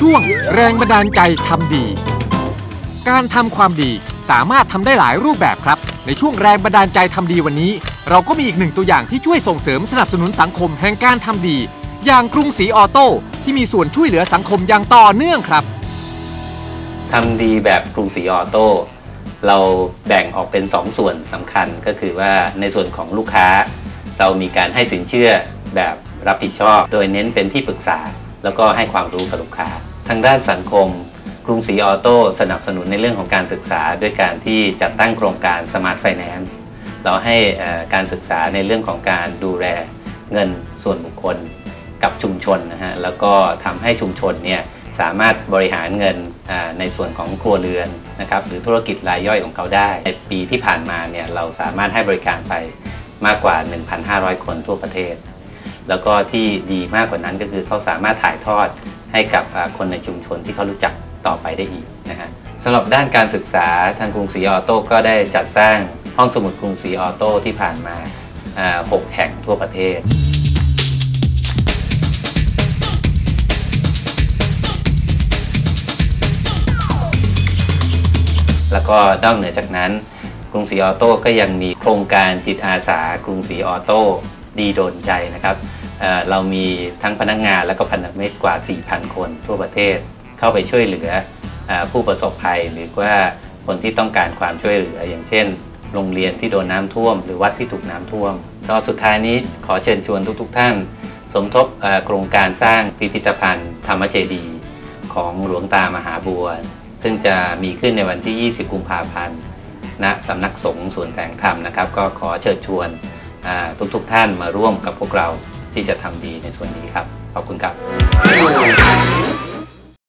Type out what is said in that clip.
ช่วงแรงบันดาลใจทำดี การทำความดีสามารถทำได้หลายรูปแบบครับ ในช่วงแรงบันดาลใจทำดีวันนี้ เราก็มีอีกหนึ่งตัวอย่างที่ช่วยส่งเสริมสนับสนุนสังคมแห่งการทำดี อย่างกรุงศรีออโต้ที่มีส่วนช่วยเหลือสังคมอย่างต่อเนื่องครับทำดีแบบกรุงศรีออโต้เราแบ่งออกเป็น 2 ส่วนสำคัญก็คือว่าในส่วนของลูกค้า เรามีการให้สินเชื่อแบบรับผิดชอบ โดยเน้นเป็นที่ปรึกษา แล้วก็ให้ความรู้กับลูกค้า ทางด้านสังคม กรุงศรีออโต้สนับสนุนในเรื่องของการศึกษา ด้วยการที่จัดตั้งโครงการ Smart Finance เราให้การศึกษาในเรื่องของการดูแลเงินส่วนบุคคลกับชุมชนนะฮะแล้วก็ทำให้ชุมชนเนี่ยสามารถบริหารเงินในส่วนของครัวเรือนนะครับหรือธุรกิจรายย่อยของเขาได้ ในปีที่ผ่านมาเนี่ยเราสามารถให้บริการไปมากกว่า 1,500 คนทั่วประเทศ แล้วก็ที่ดีมากกว่านั้นก็คือเขาสามารถถ่ายทอดให้กับคนในชุมชนที่เขารู้จักต่อไปได้อีกนะฮะสำหรับด้านการศึกษาทางกรุงศรีออโต้ก็ได้จัดสร้างห้องสมุดกรุงศรีออโต้ที่ผ่านมาอ่าหกแห่งทั่วประเทศแล้วก็นอกเหนือจากนั้น กรุงศรีออโต้ก็ยังมีโครงการจิตอาสากรุงศรีออโต้ ดีโดนใจนะครับเเรามีทั้งพนักงานและก็พันธมิตรกว่า 4,000 คนทั่วประเทศเข้าไปช่วยเหลืออผู้ประสบภัยหรือว่าคนที่ต้องการความช่วยเหลือ อย่างเช่น โรงเรียนที่โดนน้ำท่วม หรือวัดที่ถูกน้ำท่วมก็สุดท้ายนี้ขอเชิญชวนทุกๆท่าน สมทบโครงการสร้างพิพิธภัณฑ์ธรรมเจดีของหลวงตามหาบัว ซึ่งจะมีขึ้นในวันที่ 20 กุมภาพันธ์ณสำนักสงฆ์สวนแสงธรรมนะครับ ก็ขอเชิญชวน ทุกๆท่านมาร่วมกับพวกเราที่จะทำดีในส่วนนี้ครับ ขอบคุณครับ